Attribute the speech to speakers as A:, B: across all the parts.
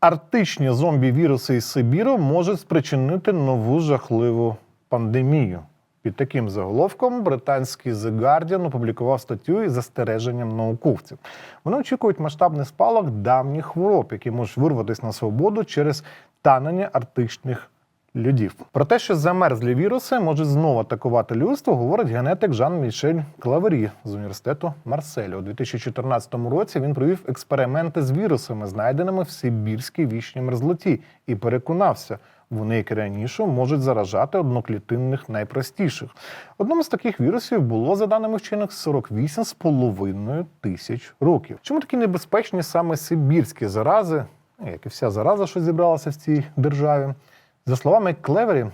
A: Арктичні зомбі-віруси із Сибіру можуть спричинити нову жахливу пандемію. Під таким заголовком британський The Guardian опублікував статтю із застереженням науковців. Вони очікують масштабний спалах давніх хвороб, які можуть вирватися на свободу через танення арктичних льодів. Про те, що замерзлі віруси можуть знову атакувати людство, говорить генетик Жан-Мішель Клавері з університету Марселя. У 2014 році він провів експерименти з вірусами, знайденими в Сибірській вічній мерзлоті, і переконався. Вони, як і раніше, можуть заражати одноклітинних найпростіших. Одним з таких вірусів було, за даними вчених, 48,5 тисяч років. Чому такі небезпечні саме сибірські зарази, як і вся зараза, що зібралася в цій державі? За словами Клевері,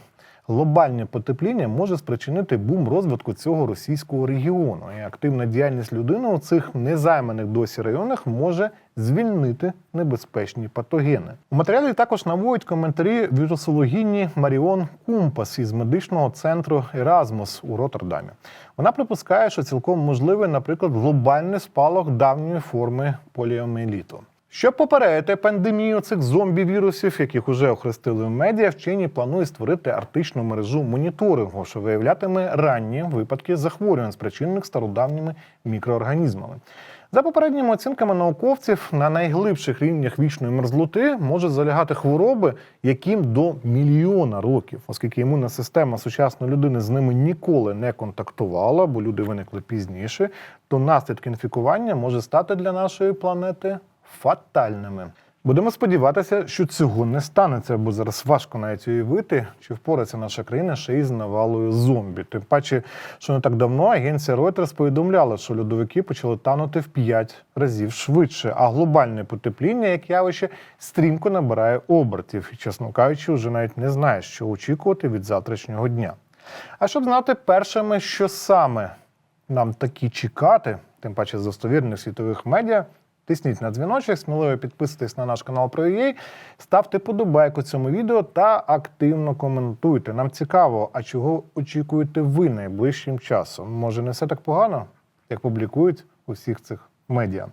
A: глобальне потепління може спричинити бум розвитку цього російського регіону. І активна діяльність людини у цих незайманих досі районах може звільнити небезпечні патогени. У матеріалі також наводять коментарі вірусологіні Маріон Кумпас із медичного центру Еразмус у Роттердамі. Вона припускає, що цілком можливий, наприклад, глобальний спалах давньої форми поліоміеліту. Щоб попередити пандемію цих зомбі-вірусів, яких уже охрестили в медіа, вчені планують створити арктичну мережу моніторингу, що виявлятиме ранні випадки захворювань, спричинених стародавніми мікроорганізмами. За попередніми оцінками науковців, на найглибших рівнях вічної мерзлоти може залягати хвороби, яким до мільйона років, оскільки імунна система сучасної людини з ними ніколи не контактувала, бо люди виникли пізніше, то наслідки інфікування може стати для нашої планети фатальними. Будемо сподіватися, що цього не станеться, бо зараз важко навіть уявити, чи впорається наша країна ще із навалою зомбі. Тим паче, що не так давно агенція Reuters повідомляла, що льодовики почали танути в 5 разів швидше, а глобальне потепління, як явище, стрімко набирає обертів. І, чесно кажучи, вже навіть не знає, що очікувати від завтрашнього дня. А щоб знати першими, що саме нам такі чекати, тим паче з достовірних світових медіа. Тисніть на дзвіночок, сміливо підписуйтесь на наш канал про UA, ставте подобайку цьому відео та активно коментуйте. Нам цікаво, а чого очікуєте ви найближчим часом? Може, не все так погано, як публікують у всіх цих медіа.